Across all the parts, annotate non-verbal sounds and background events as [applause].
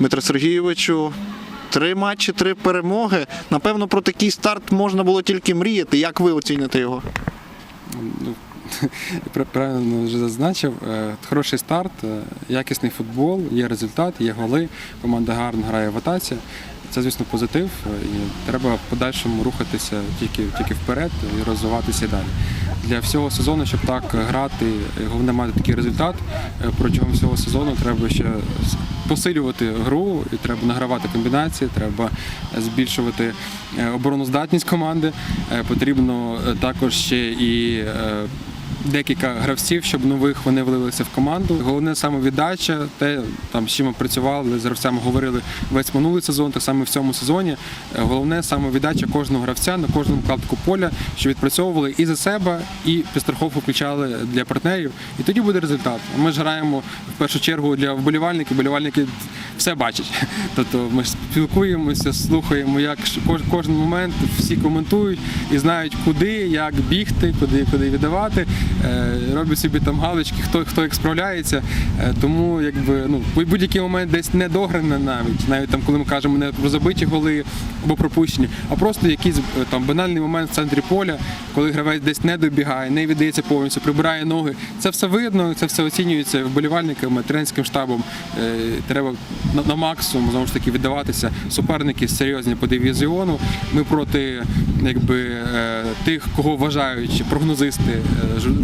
Дмитро Сергійовичу. Три матчі, три перемоги. Напевно, про такий старт можна було тільки мріяти. Як ви оціните його? Ну, [laughs] правильно вже зазначив, е, хороший старт, е, якісний футбол, є результат, є голи, команда гарно грає в атаці. Це, звісно, позитив, і треба в подальшому рухатися тільки, тільки вперед і розвиватися далі. Для всього сезону, щоб так грати, головне мати такий результат. Протягом всього сезону треба ще посилювати гру, і треба награвати комбінації, треба збільшувати е, обороноздатність команди. Е, Потрібно е, також ще і декілька гравців, щоб нових вони влилися в команду. Головне саме віддача, те, там, з чим ми працювали, з гравцями говорили весь минулий сезон, так само в цьому сезоні. Е, Головне саме віддача кожного гравця на кожному картку поля, що відпрацьовували і за себе, і підстраховку включали для партнерів. І тоді буде результат. Ми ж граємо в першу чергу для вболівальників. Вболівальники все бачать. [laughs] Тобто ми спілкуємося, слухаємо, як кож- кожен момент всі коментують і знають, куди, як бігти, куди, куди віддавати. Е, Роблять собі там галочки, хто хто як справляється. Е, Тому якби ну будь- будь-який момент десь не догране навіть, навіть там, коли ми кажемо не про забиті голи або пропущені, а просто якийсь е, там банальний момент в центрі поля, коли гравець десь не добігає, не віддається повністю, прибирає ноги. Це все видно, це все оцінюється вболівальниками, тренерським штабом. Треба на, на максимум знову ж таки віддаватися. Суперники серйозні по дивізіону. Ми проти якби тих, кого вважають прогнозисти,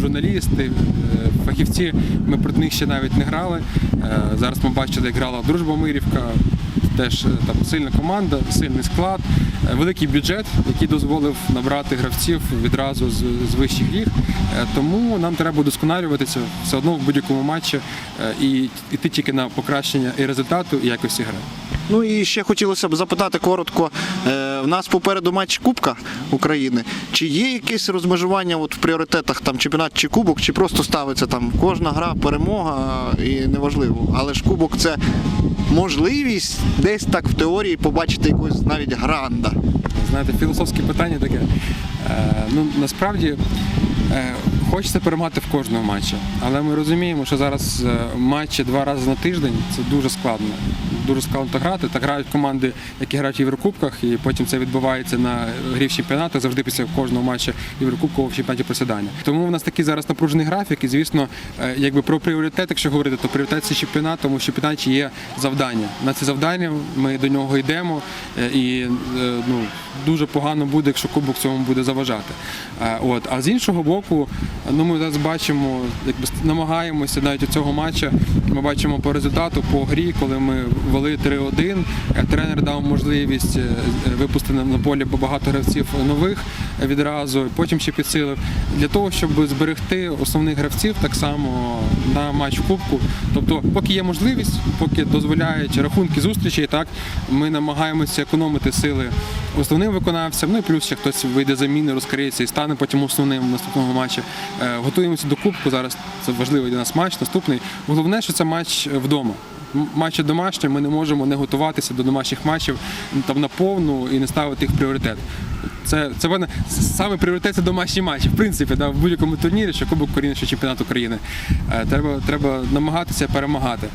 журналісти, е, фахівці. Ми проти них ще навіть не грали. Е, Зараз ми бачили, як грала Дружба Мирівка. Теж е, там сильна команда, сильний склад, е, великий бюджет, який дозволив набрати гравців відразу з, з вищих ліг. Е, Тому нам треба удосконалюватися все одно в будь-якому матчі і йти тільки на покращення і результату, і якості гри. Ну і ще хотілося б запитати коротко. В нас попереду матч Кубка України. Чи є якесь розмежування от в пріоритетах там чемпіонат чи кубок, чи просто ставиться там кожна гра, перемога і неважливо. Але ж кубок це можливість десь так в теорії побачити якогось навіть гранда. Знаєте, філософське питання таке. Е, ну, насправді е, хочеться перемагати в кожному матчі, але ми розуміємо, що зараз е, матчі два рази на тиждень це дуже складно. Дуже складно грати. Так грають команди, які грають в Єврокубках, і потім це відбувається на грі в чемпіонатах, завжди після кожного матчу Єврокубкового в чемпіонаті присідання. Тому в нас такий зараз напружений графік, і звісно, е, якби про пріоритет, якщо говорити, то пріоритет це чемпіонат, тому що в чемпіонаті є завдання. На це завдання ми до нього йдемо, е, і е, ну, дуже погано буде, якщо кубок цьому буде заважати. От. А з іншого боку, ну, ми зараз бачимо, якби намагаємося навіть у цього матча. Ми бачимо по результату, по грі, коли ми вели 3-1, е, тренер дав можливість е, е, випустити на- полі багато гравців нових відразу, потім ще підсилив. Для того, щоб зберегти основних гравців так само на матч в Кубку. Тобто, поки є можливість, поки дозволяють рахунки зустрічей, так ми намагаємося економити сили основним виконавцям. Ну і плюс ще хтось вийде заміни, розкриється і стане потім основним в наступному матчі. Е, Готуємося до Кубку. Зараз це важливий для нас матч. Наступний. Головне, що це матч е, вдома. Матчі домашні, ми не можемо не готуватися до домашніх матчів там на повну і не ставити їх в пріоритет. Це, це певне, саме пріоритет це домашні матчі. В принципі, да, в будь-якому турнірі, що Кубок України, що чемпіонат України. Е, Треба, треба намагатися перемагати.